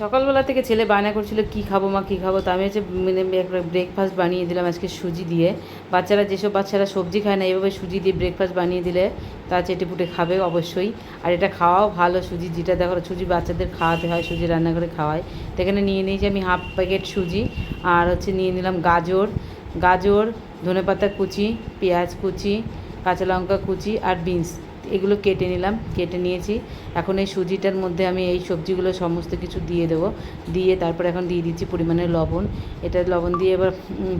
সকালবেলা থেকে ছেলে বায়না করছিল, কি খাব মা, কী খাব? তা আমি হচ্ছে মানে একটা ব্রেকফাস্ট বানিয়ে দিলাম আজকে সুজি দিয়ে। বাচ্চারা, যেসব বাচ্চারা সবজি খায় না, এভাবে সুজি দিয়ে ব্রেকফাস্ট বানিয়ে দিলে তা চেটে পুটে খাবে অবশ্যই। আর এটা খাওয়াও ভালো সুজি, যেটা দেখো সুজি বাচ্চাদের খাওয়াতে হয়, সুজি রান্না করে খাওয়ায়। তো এখানে নিয়ে নিয়েছি আমি হাফ প্যাকেট সুজি, আর হচ্ছে নিয়ে নিলাম গাজর। গাজর, ধনেপাতা কুচি, পেঁয়াজ কুচি, কাঁচা লঙ্কা কুচি, আর বিনস। এগুলো কেটে নিলাম, কেটে নিয়েছি। এখন এই সুজিটার মধ্যে আমি এই সবজিগুলো সমস্ত কিছু দিয়ে দেবো। দিয়ে তারপর এখন দিয়ে দিচ্ছি পরিমাণে লবণ। এটা লবণ দিয়ে এবার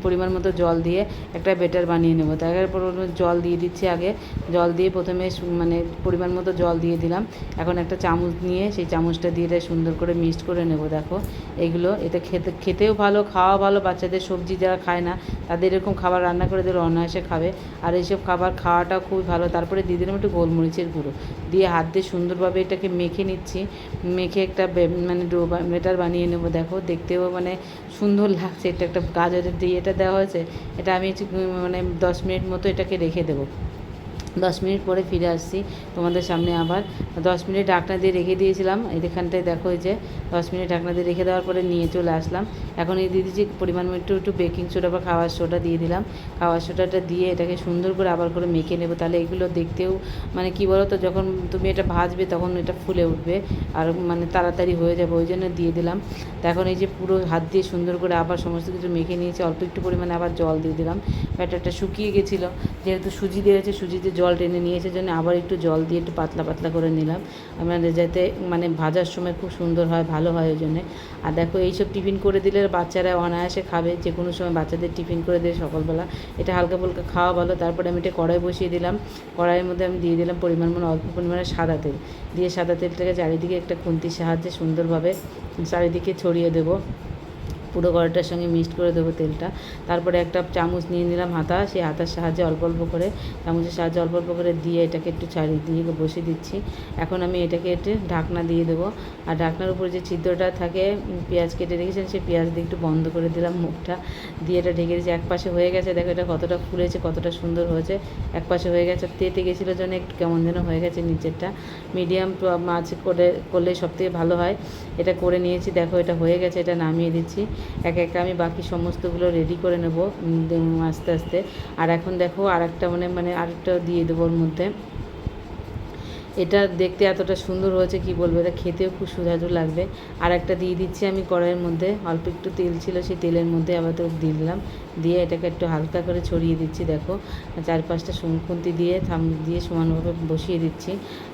পরিমাণ মতো জল দিয়ে একটা বেটার বানিয়ে নেব। তারপর জল দিয়ে দিচ্ছি আগে। জল দিয়ে প্রথমে মানে পরিমাণ মতো জল দিয়ে দিলাম। এখন একটা চামচ নিয়ে সেই চামচটা দিয়ে এটা সুন্দর করে মিক্সড করে নেব, দেখো। এগুলো, এটা খেতে, খেতেও ভালো খাওয়া ভালো। বাচ্চাদের সবজি যারা খায় না, তাদের এরকম খাবার রান্না করে দিলে অনায়াসে খাবে। আর এইসব খাবার খাওয়াটাও খুবই ভালো। তারপরে দিয়ে দিলাম একটু গোলমরিচের গুঁড়ো। দিয়ে হাত দিয়ে সুন্দরভাবে এটাকে মেখে নিচ্ছি। মেখে একটা মানে ডো বেটার বানিয়ে নেব। দেখো, দেখতেও মানে সুন্দর লাগছে। এটা একটা গাজরের দিয়ে এটা দেওয়া হয়েছে। এটা আমি মানে দশ মিনিট মতো এটাকে রেখে দেবো। দশ মিনিট পরে ফিরে আসছি তোমাদের সামনে আবার। দশ মিনিট ঢাকনা দিয়ে রেখে দিয়েছিলাম, এখানটায় দেখো যে দশ মিনিট ঢাকনা দিয়ে রেখে দেওয়ার পরে নিয়ে চলে আসলাম। এখন এই দিদি যে পরিমাণ একটু একটু বেকিং সোডা বা খাওয়ার সোডা দিয়ে দিলাম। খাওয়ার সোডাটা দিয়ে এটাকে সুন্দর করে আবার করে মেখে নেব। তাহলে এগুলো দেখতেও মানে কি বলো তো যখন তুমি এটা ভাজবে তখন এটা ফুলে উঠবে আর মানে তাড়াতাড়ি হয়ে যাবে, ওই জন্য দিয়ে দিলাম। এখন এই যে পুরো হাত দিয়ে সুন্দর করে আবার সমস্ত কিছু মেখে নিয়েছি, অল্প একটু পরিমাণে আবার জল দিয়ে দিলাম। ব্যাটারটা শুকিয়ে গেছিল। যেহেতু সুজি দিয়েছে, সুজিতে জল টেনে নিয়েছে জন্য আবার একটু জল দিয়ে একটু পাতলা পাতলা করে নিলাম। আমাদের যাতে মানে ভাজার সময় খুব সুন্দর হয়, ভালো হয় ওই জন্যে। আর দেখো এইসব টিফিন করে দিলে বাচ্চারা অনায়াসে খাবে, যে কোনো সময় বাচ্চাদের টিফিন করে দিলে সকালবেলা। এটা হালকা ফুলকা খাওয়া ভালো, তারপরে আমি এটা কড়াই বসিয়ে দিলাম। কড়াইয়ের মধ্যে আমি দিয়ে দিলাম পরিমাণ মতো অল্প পরিমাণে সাদা তেল। দিয়ে সাদা তেলটাকে চারিদিকে একটা খুন্তির সাহায্যে সুন্দরভাবে চারিদিকে ছড়িয়ে দেবো। পুরো কড়াইটার সঙ্গে মিক্সড করে দেবো তেলটা। তারপরে একটা চামচ নিয়ে নিলাম হাতা, সেই হাতার সাহায্যে অল্প অল্প করে, চামচের সাহায্যে অল্প অল্প করে দিয়ে এটাকে একটু ছাড়িয়ে দিয়ে বসিয়ে দিচ্ছি। এখন আমি এটাকে একটু ঢাকনা দিয়ে দেবো। আর ঢাকনার উপরে যে ছিদ্রটা থাকে পেঁয়াজ কেটে রেখেছেন, সেই পেঁয়াজ দিয়ে একটু বন্ধ করে দিলাম মুখটা। দিয়ে এটা ঢেকে দিয়েছি এক পাশে হয়ে গেছে, দেখো এটা কতটা ফুলেছে, কতটা সুন্দর হয়েছে। এক পাশে হয়ে গেছে, তেতে গেছিল জন্য একটু কেমন যেন হয়ে গেছে নিচেরটা। মিডিয়াম মাছ করে, করলে সবথেকে ভালো হয়। এটা করে নিয়েছি, দেখো এটা হয়ে গেছে, এটা নামিয়ে দিচ্ছি। একে একে আমি বাকি সমস্তগুলো রেডি করে নেব আস্তে আস্তে। আর এখন দেখো আর একটা মানে মানে আরেকটা দিয়ে দেবো ওর মধ্যে। এটা দেখতে এতটা সুন্দর হয়েছে, কি বলব? এটা খেতেও খুব সুস্বাদু লাগবে। আর একটা দিয়ে দিচ্ছি আমি কড়াইয়ের মধ্যে। অল্প একটু তেল ছিল, সেই তেলের মধ্যে আবার তো দিলাম। দিয়ে এটাকে একটু হালকা করে ছড়িয়ে দিচ্ছি, দেখো। চার পাঁচটা খুন্তি দিয়ে, থাম, দিয়ে সমানভাবে বসিয়ে দিচ্ছি।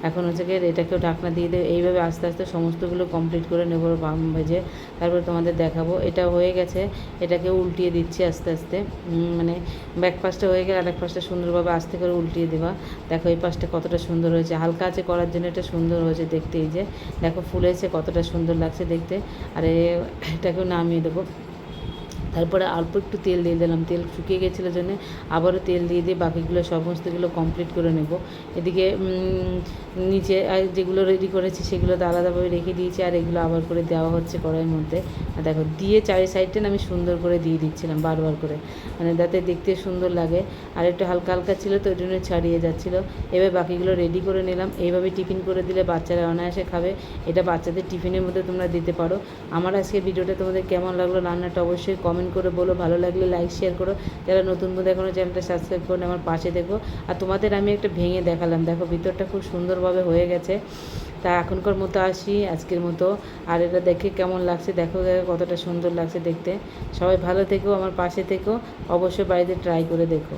এখন হচ্ছে গিয়ে এটাকেও ঢাকনা দিয়ে দেবে এইভাবে আস্তে আস্তে সমস্তগুলো কমপ্লিট করে নেব বাম ভেজে। তারপর তোমাদের দেখাবো। এটা হয়ে গেছে। এটাকে উল্টিয়ে দিচ্ছি আস্তে আস্তে। মানে ব্যাক পাশটা হয়ে গেলে আরেক পাশটা সুন্দরভাবে আস্তে করে উল্টিয়ে দেওয়া দেখো এই পাশটা কতটা সুন্দর হয়েছে। হালকা আছে করার জন্য, এটা সুন্দর হয়েছে দেখতে, এই যে। দেখো ফুলেছে কতটা সুন্দর লাগছে দেখতে। আর, এটাকেও নামিয়ে দেবো। তারপরে অল্প একটু তেল দিয়ে দিলাম। তেল শুকিয়ে গেছিল জন্য আবারও তেল দিয়ে দিয়ে বাকিগুলো সমস্তগুলো কমপ্লিট করে নেব। এদিকে নিচে যেগুলো রেডি করেছি সেগুলো তো আলাদাভাবে রেখে দিয়েছি আর এগুলো আবার করে দেওয়া হচ্ছে কড়াইয়ের মধ্যে। আর দেখো, দিয়ে চারি সাইডটা আমি সুন্দর করে দিয়ে দিচ্ছিলাম বারবার করে। মানে যাতে দেখতে সুন্দর লাগে। আর একটু হালকা হালকা ছিল তো ওই জন্য ছাড়িয়ে যাচ্ছিল। এবার বাকিগুলো রেডি করে নিলাম। এইভাবে টিফিন করে দিলে বাচ্চারা অনায়াসে খাবে। এটা বাচ্চাদের টিফিনের মধ্যে তোমরা দিতে পারো। আমার আজকে ভিডিওটা তোমাদের কেমন লাগল, রান্নাটা অবশ্যই কমেন্ট করে বলো, ভালো লাগলে লাইক শেয়ার করো। যারা নতুন বন্ধু এখনও চ্যানেলটা সাবস্ক্রাইব করো, আমার পাশে দেখো। আর তোমাদের আমি একটা ভেঙে দেখালাম, দেখো ভিতরটা খুব সুন্দরভাবে হয়ে গেছে। তা এখনকার মতো আসি, আজকের মতো। আর এটা দেখে কেমন লাগছে, দেখো দেখো কতটা সুন্দর লাগছে দেখতে। সবাই ভালো থেকো, আমার পাশে থেকো। অবশ্যই বাড়িতে ট্রাই করে দেখো।